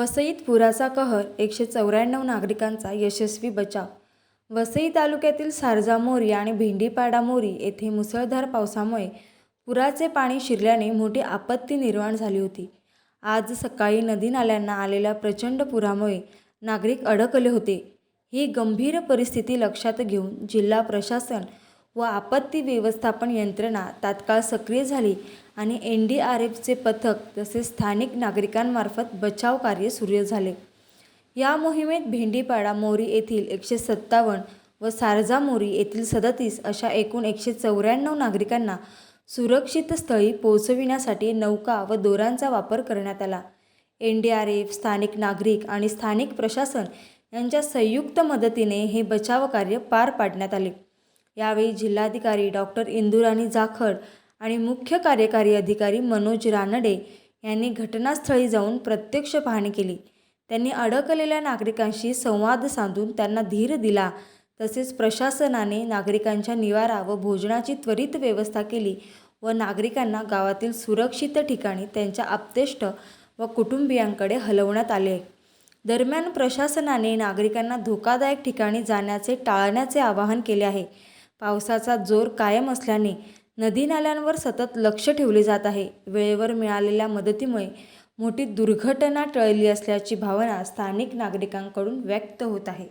वसईत पुराचा कहर एकशे चौऱ्याण्णव नागरिकांचा यशस्वी बचाव. वसई तालुक्यातील सारजा मोरी आणि भेंडीपाडा मोरी येथे मुसळधार पावसामुळे पुराचे पाणी शिरल्याने मोठी आपत्ती निर्माण झाली होती. आज सकाळी नदी नाल्यांना आलेल्या प्रचंड पुरामुळे नागरिक अडकले होते. ही गंभीर परिस्थिती लक्षात घेऊन जिल्हा प्रशासन व आपत्ती व्यवस्थापन यंत्रणा तात्काळ सक्रिय झाली आणि एन डी आर एफचे पथक तसेच स्थानिक नागरिकांमार्फत बचाव कार्य सुरू झाले. या मोहिमेत भेंडीपाडा मोरी येथील एकशे सत्तावन्न व सारजा मोरी येथील सदतीस अशा एकूण एकशे चौऱ्याण्णव नागरिकांना सुरक्षित स्थळी पोहोचविण्यासाठी नौका व दोरांचा वापर करण्यात आला. एन डी आर एफ स्थानिक नागरिक आणि स्थानिक प्रशासन यांच्या संयुक्त मदतीने हे बचाव कार्य पार पाडण्यात आले. यावेळी जिल्हाधिकारी डॉक्टर इंदुराणी जाखड आणि मुख्य कार्यकारी अधिकारी मनोज रानडे यांनी घटनास्थळी जाऊन प्रत्यक्ष पाहणी केली. त्यांनी अडकलेल्या नागरिकांशी संवाद साधून त्यांना धीर दिला. तसेच प्रशासनाने नागरिकांच्या निवारा व भोजनाची त्वरित व्यवस्था केली व नागरिकांना गावातील सुरक्षित ठिकाणी त्यांच्या आप्तेष्ट व कुटुंबियांकडे हलवण्यात आले. दरम्यान प्रशासनाने नागरिकांना धोकादायक ठिकाणी जाण्याचे टाळण्याचे आवाहन केले आहे. पावसाचा जोर कायम असल्याने नदी नाल्यांवर सतत लक्ष ठेवले जात आहे. वेळेवर मिळालेल्या मदतीमुळे मोठी दुर्घटना टळली असल्याची भावना स्थानिक नागरिकांकडून व्यक्त होत आहे.